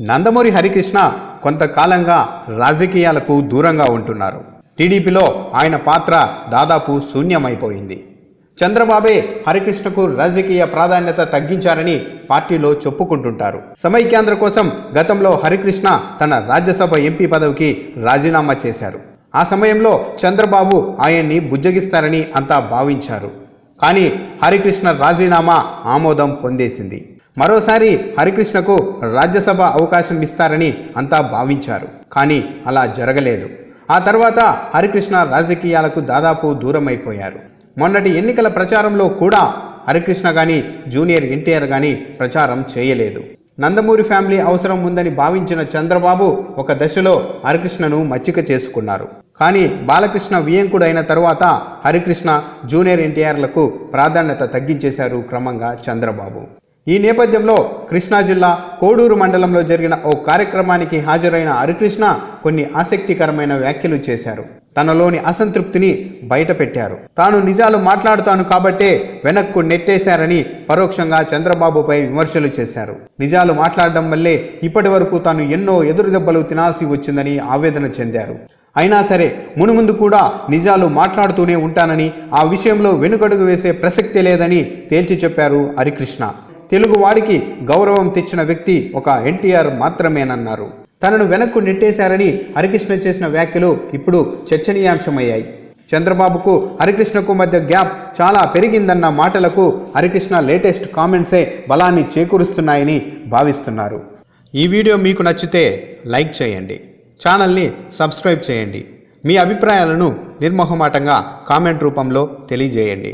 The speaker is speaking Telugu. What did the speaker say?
నందమూరి హరికృష్ణ కొంతకాలంగా రాజకీయాలకు దూరంగా ఉంటున్నారు. టీడీపీలో ఆయన పాత్ర దాదాపు శూన్యమైపోయింది. చంద్రబాబే హరికృష్ణకు రాజకీయ ప్రాధాన్యత తగ్గించారని పార్టీలో చెప్పుకుంటుంటారు. సమైక్యాంధ్ర కోసం గతంలో హరికృష్ణ తన రాజ్యసభ ఎంపీ పదవికి రాజీనామా చేశారు. ఆ సమయంలో చంద్రబాబు ఆయన్ని బుజ్జగిస్తారని అంతా భావించారు. కానీ హరికృష్ణ రాజీనామా ఆమోదం పొందేసింది. మరోసారి హరికృష్ణకు రాజ్యసభ అవకాశం ఇస్తారని అంతా భావించారు. కానీ అలా జరగలేదు. ఆ తర్వాత హరికృష్ణ రాజకీయాలకు దాదాపు దూరమైపోయారు. మొన్నటి ఎన్నికల ప్రచారంలో కూడా హరికృష్ణ కానీ జూనియర్ ఎన్టీఆర్ కానీ ప్రచారం చేయలేదు. నందమూరి ఫ్యామిలీ అవసరం ఉందని భావించిన చంద్రబాబు ఒక దశలో హరికృష్ణను మచ్చిక చేసుకున్నారు. కానీ బాలకృష్ణ వియంకుడైన తరువాత హరికృష్ణ జూనియర్ ఎన్టీఆర్లకు ప్రాధాన్యత తగ్గించేశారు క్రమంగా చంద్రబాబు. ఈ నేపథ్యంలో కృష్ణా జిల్లా కోడూరు మండలంలో జరిగిన ఓ కార్యక్రమానికి హాజరైన హరికృష్ణ కొన్ని ఆసక్తికరమైన వ్యాఖ్యలు చేశారు. తనలోని అసంతృప్తిని బయటపెట్టారు. తాను నిజాలు మాట్లాడుతాను కాబట్టే వెనక్కు నెట్టేశారని పరోక్షంగా చంద్రబాబుపై విమర్శలు చేశారు. నిజాలు మాట్లాడడం వల్లే ఇప్పటి వరకు తాను ఎన్నో ఎదురుదెబ్బలు తినాల్సి వచ్చిందని ఆవేదన చెందారు. అయినా సరే మునుముందు కూడా నిజాలు మాట్లాడుతూనే ఉంటానని ఆ విషయంలో వెనుకడుగు వేసే ప్రసక్తి లేదని తేల్చి చెప్పారు హరికృష్ణ. తెలుగువాడికి గౌరవం తెచ్చిన వ్యక్తి ఒక ఎన్టీఆర్ మాత్రమేనన్నారు. తనను వెనక్కు నెట్టేశారని హరికృష్ణ చేసిన వ్యాఖ్యలు ఇప్పుడు చర్చనీయాంశమయ్యాయి. చంద్రబాబుకు హరికృష్ణకు మధ్య గ్యాప్ చాలా పెరిగిందన్న మాటలకు హరికృష్ణ లేటెస్ట్ కామెంట్సే బలాన్ని చేకూరుస్తున్నాయని భావిస్తున్నారు. ఈ వీడియో మీకు నచ్చితే లైక్ చేయండి. ఛానల్ని సబ్స్క్రైబ్ చేయండి. మీ అభిప్రాయాలను నిర్మోహమాటంగా కామెంట్ రూపంలో తెలియజేయండి.